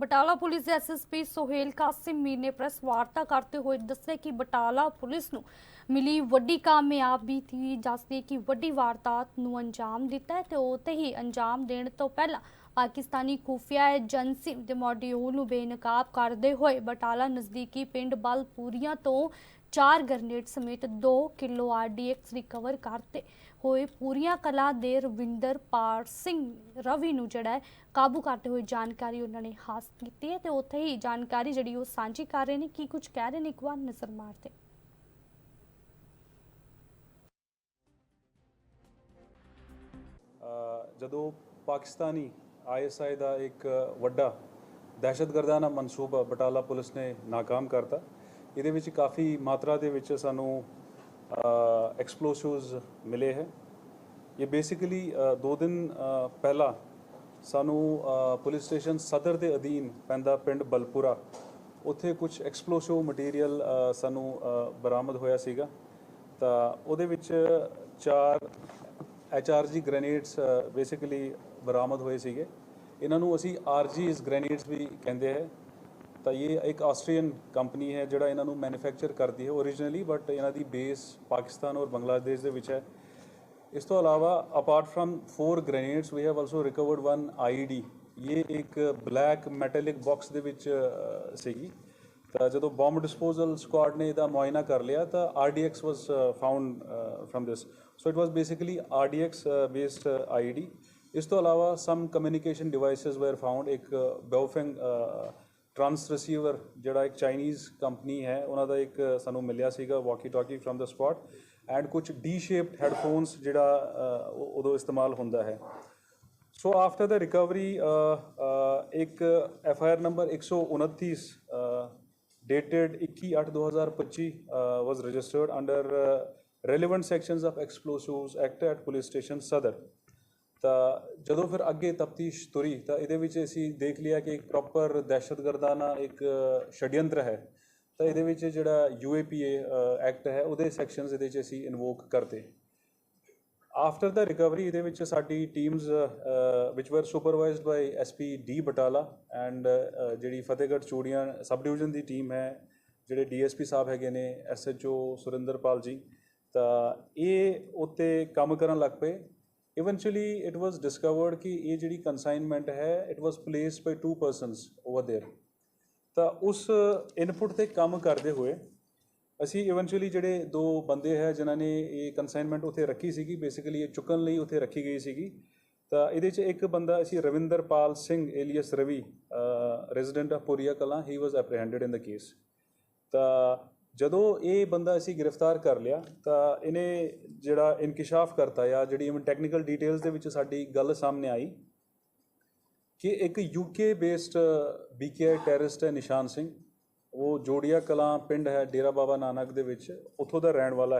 Batala police ਦੇ SSP Sohail Qasim Mir ਨੇ press ਵਾਰਤਾ ਕਰਦੇ ਹੋਏ ਦੱਸਿਆ ਕਿ ਬਟਾਲਾ ਪੁਲਿਸ ਨੂੰ ਮਿਲੀ ਵੱਡੀ ਕਾਮਯਾਬੀ ਸੀ ਜਿਸਨੇ ਕਿ ਵੱਡੀ ਵਾਰਦਾਤ ਨੂੰ ਅੰਜਾਮ ਦਿੱਤਾ ਹੈ ਤੇ ਉਤੇ ਹੀ ਅੰਜਾਮ ਦੇਣ ਤੋਂ ਪਹਿਲਾਂ ਪਾਕਿਸਤਾਨੀ ਖੁਫੀਆ ਏਜੰਸੀ ਦੇ ਮੋਡਿਊਲ ਨੂੰ ਬੇਨਕਾਬ ਕਰਦੇ ਹੋਏ ਬਟਾਲਾ ਨਜ਼ਦੀਕੀ ਪਿੰਡ ਬਲਪੂਰੀਆਂ ਤੋਂ ਚਾਰ ਗ੍ਰਨੇਡ ਸਮੇਤ 2 ਕਿਲੋ ਆਰਡੀਐਕਸ ਰਿਕਵਰ ਕਰਤੇ। ਹੋਏ ਪੂਰੀਆਂ ਕਲਾ ਦੇ ਰਵਿੰਦਰ ਪਾਲ ਸਿੰਘ ਰਵੀ ਨੂੰ ਜਿਹੜਾ ਹੈ ਕਾਬੂ ਕਰਦੇ ਹੋਏ ਜਾਣਕਾਰੀ ਉਹਨਾਂ ਨੇ ਹਾਸਲ ਕੀਤੀ ਹੈ ਤੇ ਉੱਥੇ ਹੀ ਜਾਣਕਾਰੀ ਜਿਹੜੀ ਉਹ ਸਾਂਝੀ ਕਰ ਰਹੇ ਨੇ। ਕੀ ਕੁਝ ਕਹਿ ਰਹੇ ਨੇ ਇੱਕ ਵਾਰ ਨਜ਼ਰ ਮਾਰਦੇ ਜਦੋਂ ਪਾਕਿਸਤਾਨੀ ਆਈਐਸਆਈ ਦਾ ਇੱਕ ਵੱਡਾ ਦਹਿਸ਼ਤਗਰਦਾਨਾ ਮਨਸੂਬਾ ਬਟਾਲਾ ਪੁਲਿਸ ਨੇ ਨਾਕਾਮ ਕਰਤਾ ਇਹਦੇ ਵਿੱਚ ਕਾਫੀ ਮਾਤਰਾ ਦੇ ਵਿੱਚ ਸਾਨੂੰ ਐਕਸਪਲੋਸਿਵਸ ਮਿਲੇ ਹੈ। ਇਹ ਬੇਸਿਕਲੀ ਦੋ ਦਿਨ ਪਹਿਲਾਂ ਸਾਨੂੰ ਪੁਲਿਸ ਸਟੇਸ਼ਨ ਸਦਰ ਦੇ ਅਧੀਨ ਪੈਂਦਾ ਪਿੰਡ ਬਲਪੁਰਾ। ਉੱਥੇ ਕੁਝ ਐਕਸਪਲੋਸਿਵ ਮਟੀਰੀਅਲ ਸਾਨੂੰ ਬਰਾਮਦ ਹੋਇਆ ਸੀਗਾ। ਤਾਂ ਉਹਦੇ ਵਿੱਚ ਚਾਰ ਐਚਆਰਜੀ ਗ੍ਰੇਨੇਡਸ ਬੇਸਿਕਲੀ ਬਰਾਮਦ ਹੋਏ ਸੀਗੇ। ਇਹਨਾਂ ਨੂੰ ਅਸੀਂ ਆਰਜੀਸ ਗ੍ਰੇਨੇਡਸ ਵੀ ਕਹਿੰਦੇ ਹੈ। ਤਾਂ ਇਹ ਇੱਕ ਆਸਟਰੀਅਨ ਕੰਪਨੀ ਹੈ ਜਿਹੜਾ ਇਹਨਾਂ ਨੂੰ ਮੈਨੂਫੈਕਚਰ ਕਰਦੀ ਹੈ ਓਰੀਜਨਲੀ ਬਟ ਇਹਨਾਂ ਦੀ ਬੇਸ ਪਾਕਿਸਤਾਨ ਔਰ ਬੰਗਲਾਦੇਸ਼ ਦੇ ਵਿੱਚ ਹੈ। ਇਸ ਤੋਂ ਇਲਾਵਾ apart from four grenades we have also recovered one ID ਇਹ ਇੱਕ ਬਲੈਕ ਮੈਟੈਲਿਕ ਬਾਕਸ ਦੇ ਵਿੱਚ ਸੀਗੀ। ਤਾਂ ਜਦੋਂ ਬੰਬ ਡਿਸਪੋਜ਼ਲ ਸਕੁਆਡ ਨੇ ਇਹਦਾ ਮੁਆਇਨਾ ਕਰ ਲਿਆ, ਤਾਂ RDX was found from this so it was basically RDX based IED ਇਸ ਤੋਂ ਇਲਾਵਾ some communication devices were found ਇੱਕ ਬਾਓਫੈਂਗ ਟਰਾਂਸ ਰਿਸੀਵਰ ਜਿਹੜਾ ਇੱਕ ਚਾਈਨੀਜ਼ ਕੰਪਨੀ ਹੈ ਉਹਨਾਂ ਦਾ ਇੱਕ ਸਾਨੂੰ ਮਿਲਿਆ ਸੀਗਾ walkie talkie from the spot and ਕੁਝ ਡੀ ਸ਼ੇਪਡ ਹੈੱਡਫੋਨਸ ਜਿਹੜਾ ਉਦੋਂ ਇਸਤੇਮਾਲ ਹੁੰਦਾ ਹੈ। ਸੋ ਆਫਟਰ ਦਾ ਰਿਕਵਰੀ ਇੱਕ F I R number 129 dated 21/8/2025 uh, was registered under uh, relevant sections of explosives act at police station ਸਦਰ ਤਾਂ ਜਦੋਂ ਫਿਰ ਅੱਗੇ ਤਫਤੀਸ਼ ਤੁਰੀ ਤਾਂ ਇਹਦੇ ਵਿੱਚ ਅਸੀਂ ਦੇਖ ਲਿਆ ਕਿ ਇੱਕ ਪ੍ਰੋਪਰ ਦਹਿਸ਼ਤਗਰਦਾਨਾ ਇੱਕ ਛੜਯੰਤਰ ਹੈ। ਤਾਂ ਇਹਦੇ ਵਿੱਚ ਜਿਹੜਾ ਯੂਏਪੀਏ ਐਕਟ ਹੈ, ਉਹਦੇ ਸੈਕਸ਼ਨਸ ਇਹਦੇ ਵਿੱਚ ਅਸੀਂ ਇਨਵੋਕ ਕਰਤੇ ਆਫਟਰ ਦਾ ਰਿਕਵਰੀ ਇਹਦੇ ਵਿੱਚ ਸਾਡੀ teams which were supervised by SP D Batala and ਜਿਹੜੀ ਫਤਿਹਗੜ੍ਹ ਚੂੜੀਆਂ ਸਬ ਡਿਵੀਜ਼ਨ ਦੀ ਟੀਮ ਹੈ, ਜਿਹੜੇ ਡੀਐਸਪੀ ਸਾਹਿਬ ਹੈਗੇ ਨੇ ਐਸਐਚਓ ਸੁਰਿੰਦਰਪਾਲ ਜੀ, ਤਾਂ ਇਹ ਉੱਤੇ ਕੰਮ ਕਰਨ ਲੱਗ ਪਏ। ਇਵੈਂਚੁਅਲੀ ਇਟ ਵਾਸ ਡਿਸਕਵਰਡ ਕਿ ਇਹ ਜਿਹੜੀ ਕਨਸਾਈਨਮੈਂਟ ਹੈ it was placed by two persons over there ਤਾਂ ਉਸ ਇਨਪੁਟ ਤੇ ਕੰਮ ਕਰਦੇ ਹੋਏ ਅਸੀਂ ਇਵੈਂਚੁਅਲੀ ਜਿਹੜੇ ਦੋ ਬੰਦੇ ਹੈ ਜਿਨ੍ਹਾਂ ਨੇ ਇਹ ਕਨਸਾਈਨਮੈਂਟ ਉੱਥੇ ਰੱਖੀ ਸੀਗੀ ਬੇਸਿਕਲੀ ਇਹ ਚੁੱਕਣ ਲਈ ਉੱਥੇ ਰੱਖੀ ਗਈ ਸੀਗੀ ਤਾਂ ਇਹਦੇ 'ਚ ਇੱਕ ਬੰਦਾ ਅਸੀਂ Ravinderpal Singh alias Ravi resident of Puria Kalan he was apprehended in the case ਤਾਂ ਜਦੋਂ ਇਹ ਬੰਦਾ ਅਸੀਂ ਗ੍ਰਿਫਤਾਰ ਕਰ ਲਿਆ, ਤਾਂ ਇਹਨੇ ਜਿਹੜਾ ਇਨਕਸ਼ਾਫ ਕਰਤਾ ਜਾਂ ਜਿਹੜੀ ਇਵਨ ਟੈਕਨੀਕਲ ਡੀਟੇਲਸ ਦੇ ਵਿੱਚ ਸਾਡੀ ਗੱਲ ਸਾਹਮਣੇ ਆਈ ਕਿ ਇੱਕ ਯੂਕੇ ਬੇਸਡ ਬੀਕੇਆਈ ਟੈਰਰਿਸਟ ਹੈ ਨਿਸ਼ਾਨ ਸਿੰਘ। ਉਹ ਜੋੜੀਆ ਕਲਾਂ ਪਿੰਡ ਹੈ, ਡੇਰਾ ਬਾਬਾ ਨਾਨਕ ਦੇ ਵਿੱਚ, ਉੱਥੋਂ ਦਾ ਰਹਿਣ ਵਾਲਾ